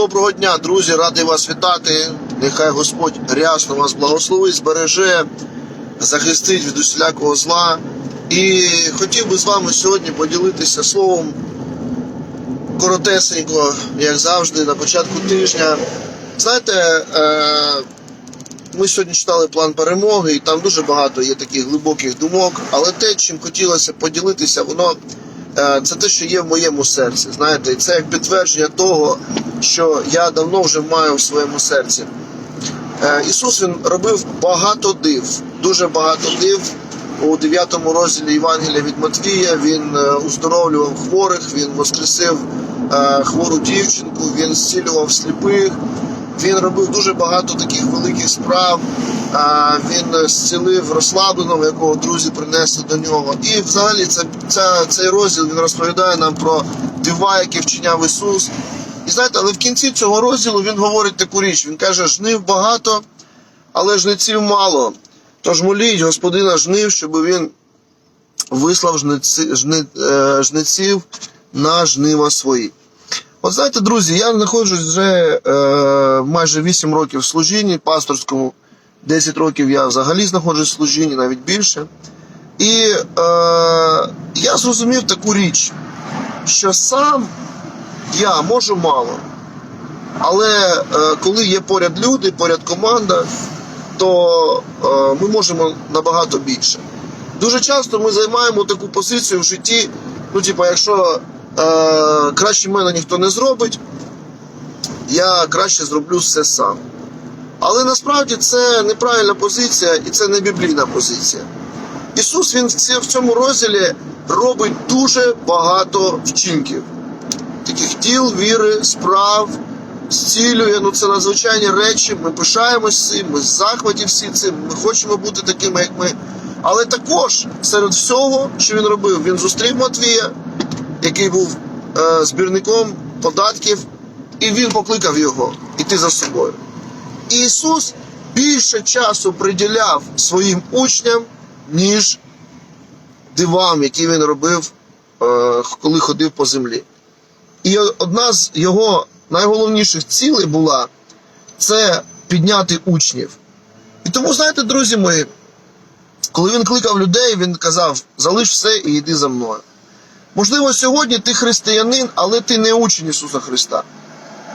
Доброго дня, друзі, радий вас вітати. Нехай Господь рясно вас благословить, збереже, захистить від усілякого зла. І хотів би з вами сьогодні поділитися словом коротесенько, як завжди, на початку тижня. Знаєте, е, ми сьогодні читали план перемоги, і там дуже багато є таких глибоких думок. Але те, чим хотілося поділитися, воно це те, що є в моєму серці. Знаєте, це як підтвердження того, що я давно вже маю в своєму серці. Е, Ісус він робив багато див, дуже багато див. У 9 розділі Євангелія від Матвія він е, уздоровлював хворих, він воскресив е, хвору дівчинку, він зцілював сліпих. Він робив дуже багато таких великих справ. Він зцілив розслабленого, якого друзі принесли до нього. І взагалі це, це, цей розділ він розповідає нам про дива, які вчиняв Ісус. І знаєте, але в кінці цього розділу він говорить таку річ. Він каже: жнив багато, але жнеців мало. Тож моліть Господина жнив, щоб він вислав жниці, жни, е, жнеців на жнива свої. От знаєте, друзі, я знаходжусь вже е, майже 8 років в служінні пасторському, 10 років я взагалі знаходжусь в служінні, навіть більше. І е, я зрозумів таку річ, що сам я можу мало. Але е, коли є поряд люди, поряд команда, то е, ми можемо набагато більше. Дуже часто ми займаємо таку позицію в житті, ну, типу, якщо е, краще мене ніхто не зробить, я краще зроблю все сам. Але насправді це неправильна позиція і це не біблійна позиція. Ісус він в цьому розділі робить дуже багато вчинків, таких діл, віри, справ, зцілює. Ну це надзвичайні речі. Ми пишаємось цим, ми захваті всі цим, ми хочемо бути такими, як ми. Але також серед всього, що він робив, він зустрів Матвія, який був е, збірником податків, і він покликав його іти за собою. Ісус більше часу приділяв своїм учням, ніж дивам, які він робив, е, коли ходив по землі. І одна з його найголовніших цілей була це підняти учнів. І тому, знаєте, друзі мої, коли він кликав людей, він казав: залиш все і йди за мною. Можливо, сьогодні ти християнин, але ти не учень Ісуса Христа.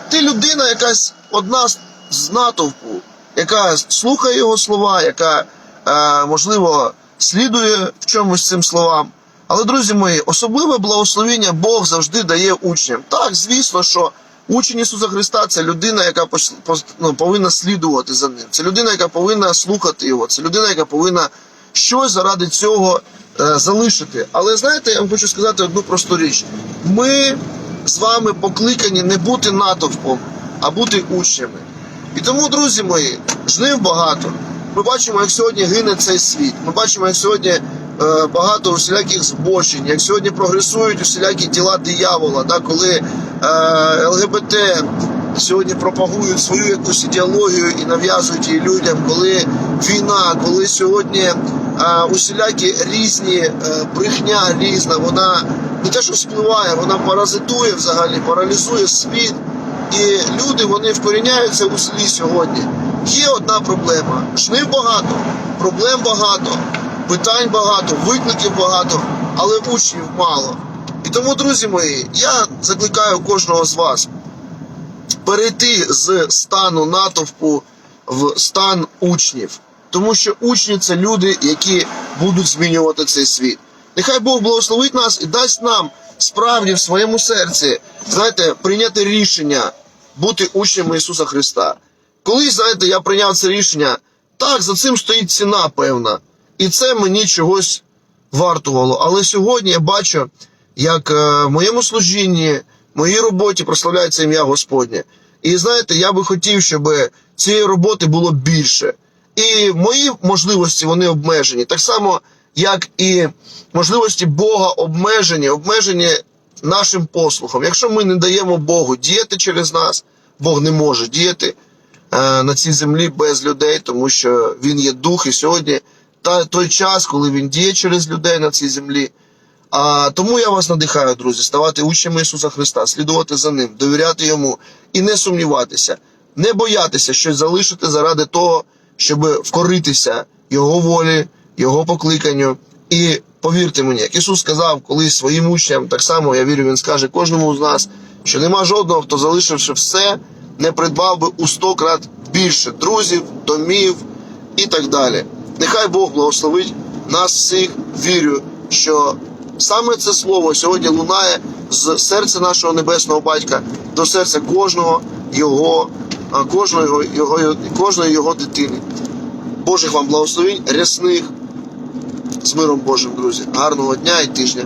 Ти людина, якась одна з- натовпу, яка слухає його слова, яка, е, можливо, слідує в чомусь цим словам. Але, друзі мої, особливе благословення Бог завжди дає учням. Так, звісно, що учень Ісуса Христа це людина, яка ну, повинна слідувати за ним. Це людина, яка повинна слухати його. Це людина, яка повинна щось заради цього е, залишити. Але знаєте, я вам хочу сказати одну просту річ: ми з вами покликані не бути натовпом, а бути учнями. І тому, друзі мої, жнив багато. Ми бачимо, як сьогодні гине цей світ. Ми бачимо, як сьогодні е, багато усіляких збочень, як сьогодні прогресують усілякі діла диявола, да, коли е, ЛГБТ сьогодні пропагують свою якусь ідеологію і нав'язують її людям, коли війна, коли сьогодні е, усілякі різні е, брехня різна, вона не те, що впливає, вона паразитує взагалі, паралізує світ. І люди вони вкоріняються у злі сьогодні. Є одна проблема: жнив багато, проблем багато, питань багато, викликів багато, але учнів мало. І тому, друзі мої, я закликаю кожного з вас перейти з стану натовпу в стан учнів. Тому що учні це люди, які будуть змінювати цей світ. Нехай Бог благословить нас і дасть нам справді в своєму серці, знаєте, прийняти рішення бути учнями Ісуса Христа. Колись, знаєте, я прийняв це рішення, так, за цим стоїть ціна певна. І це мені чогось вартувало. Але сьогодні я бачу, як е, в моєму служінні, в моїй роботі прославляється ім'я Господнє. І знаєте, я би хотів, щоб цієї роботи було більше. І мої можливості вони обмежені. Так само, як і можливості Бога обмежені, обмежені нашим послухом. Якщо ми не даємо Богу діяти через нас, Бог не може діяти е, на цій землі без людей, тому що Він є дух, і сьогодні та той час, коли він діє через людей на цій землі. А тому я вас надихаю, друзі, ставати учнями Ісуса Христа, слідувати за Ним, довіряти Йому і не сумніватися, не боятися щось залишити заради того, щоб вкоритися Його волі, Його покликанню. І повірте мені, як Ісус сказав колись своїм учням, так само я вірю, Він скаже кожному з нас, що нема жодного, хто залишивши все, не придбав би у сто крат більше друзів, домів і так далі. Нехай Бог благословить нас всіх. Вірю, що саме це слово сьогодні лунає з серця нашого небесного батька до серця кожного його, кожного його, кожної його дитини. Божих вам благословень, рясних з миром Божим, друзі. Гарного дня і тижня.